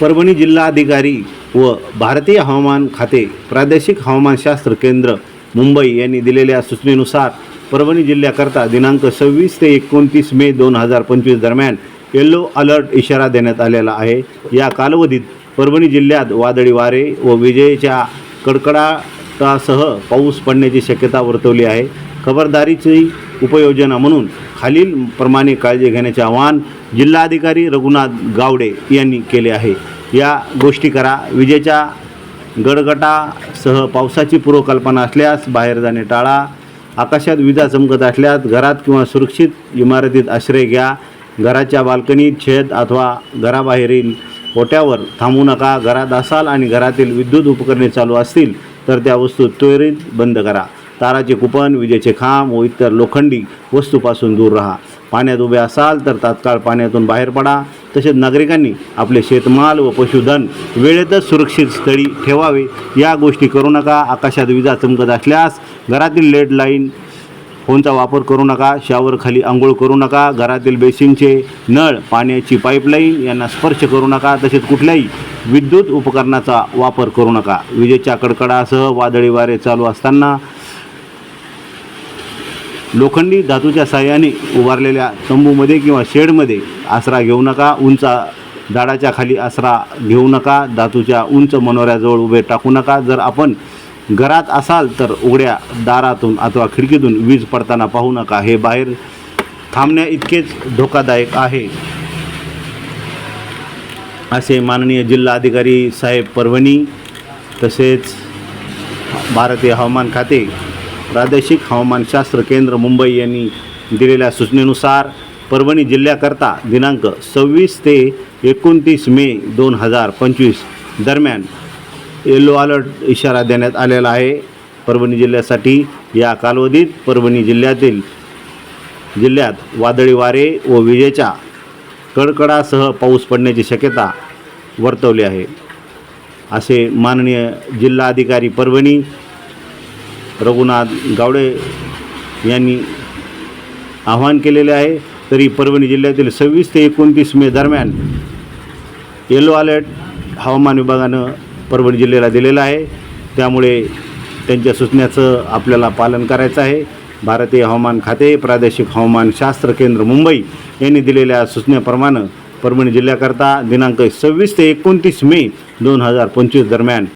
परभणी जिल्हाधिकारी व भारतीय हवामान खाते प्रादेशिक हवामानशास्त्र केंद्र मुंबई यांनी दिलेल्या सूचनेनुसार परभणी जिल्ह्याकरता दिनांक सव्वीस ते एकोणतीस मे दोन हजार पंचवीस दरम्यान येल्लो अलर्ट इशारा देण्यात आलेला आहे. या कालावधीत परभणी जिल्ह्यात वादळी वारे व विजेच्या कडकडाटासह पाऊस पडण्याची शक्यता वर्तवली आहे. खबरदारीची उपयोजना म्हणून खालील प्रमाणे काळजी घेण्याचे आवाहन जिल्हाधिकारी रघुनाथ गावडे यांनी केले आहे. या गोष्टी करा. विजेच्या गडगटासह पावसाची पूर्वकल्पना असल्यास बाहेर जाणे टाळा. आकाशात विजा चमकत असल्यास घरात किंवा सुरक्षित इमारतीत आश्रय घ्या. घराच्या बाल्कनीत छेद अथवा घराबाहेरील ओट्यावर थांबू नका. घरात असाल आणि घरातील विद्युत उपकरणे चालू असतील तर त्या वस्तू त्वरित बंद करा. ताराचे कुपन विजेचे खांब व इतर लोखंडी वस्तूपासून दूर राहा. पाण्यात उभे असाल तर तात्काळ पाण्यातून बाहेर पडा. तसेच नागरिकांनी आपले शेतमाल व पशुधन वेळेतच सुरक्षित स्थळी ठेवावे. या गोष्टी करू नका. आकाशात विजा चमकत असल्यास घरातील लेड लाईन फोनचा वापर करू नका. शावर खाली आंघोळ करू नका. घरातील बेसिनचे नळ पाण्याची पाईपलाईन यांना स्पर्श करू नका. तसेच कुठल्याही विद्युत उपकरणाचा वापर करू नका. विजेच्या कडकडासह वादळी वारे चालू असताना लोखंडी धातूच्या साह्याने उभारलेल्या तंबूमध्ये किंवा शेडमध्ये आसरा घेऊ नका उंच झाडाच्या खाली आसरा घेऊ नका धातूच्या उंच मनोऱ्याजवळ उभे टाकू नका. जर आपण घरात असाल तर उघड्या दारातून अथवा खिडकीतून वीज पडताना पाहू नका. हे बाहेर थांबण्या इतकेच धोकादायक आहे. असे माननीय जिल्हाधिकारी साहेब परभणी तसेच भारतीय हवामान खाते प्रादेशिक हवामानशास्त्र केंद्र मुंबई यांनी दिलेल्या सूचनेनुसार परभणी जिल्ह्याकरता दिनांक सव्वीस ते एकोणतीस मे दोन हजार पंचवीस दरम्यान येलो अलर्ट इशारा देण्यात आलेला आहे. परभणी जिल्ह्यासाठी या कालावधीत परभणी जिल्ह्यातील जिल्ह्यात वादळी वारे व विजेच्या कडकडासह पाऊस पडण्याची शक्यता वर्तवली आहे. असे माननीय जिल्हाधिकारी परभणी रघुनाथ गावडे यांनी आवाहन केलेले आहे. तरी परभणी जिल्ह्यातील सव्वीस ते एकोणतीस मे दरम्यान येलो अलर्ट हवामान विभागानं परभणी जिल्ह्याला दिलेलं आहे. त्यामुळे त्यांच्या सूचनेचं आपल्याला पालन करायचं आहे. भारतीय हवामान खाते प्रादेशिक हवामान शास्त्र केंद्र मुंबई यांनी दिलेल्या सूचनेप्रमाणे परभणी जिल्ह्याकरता दिनांक सव्वीस ते एकोणतीस मे दोन हजार पंचवीस दरम्यान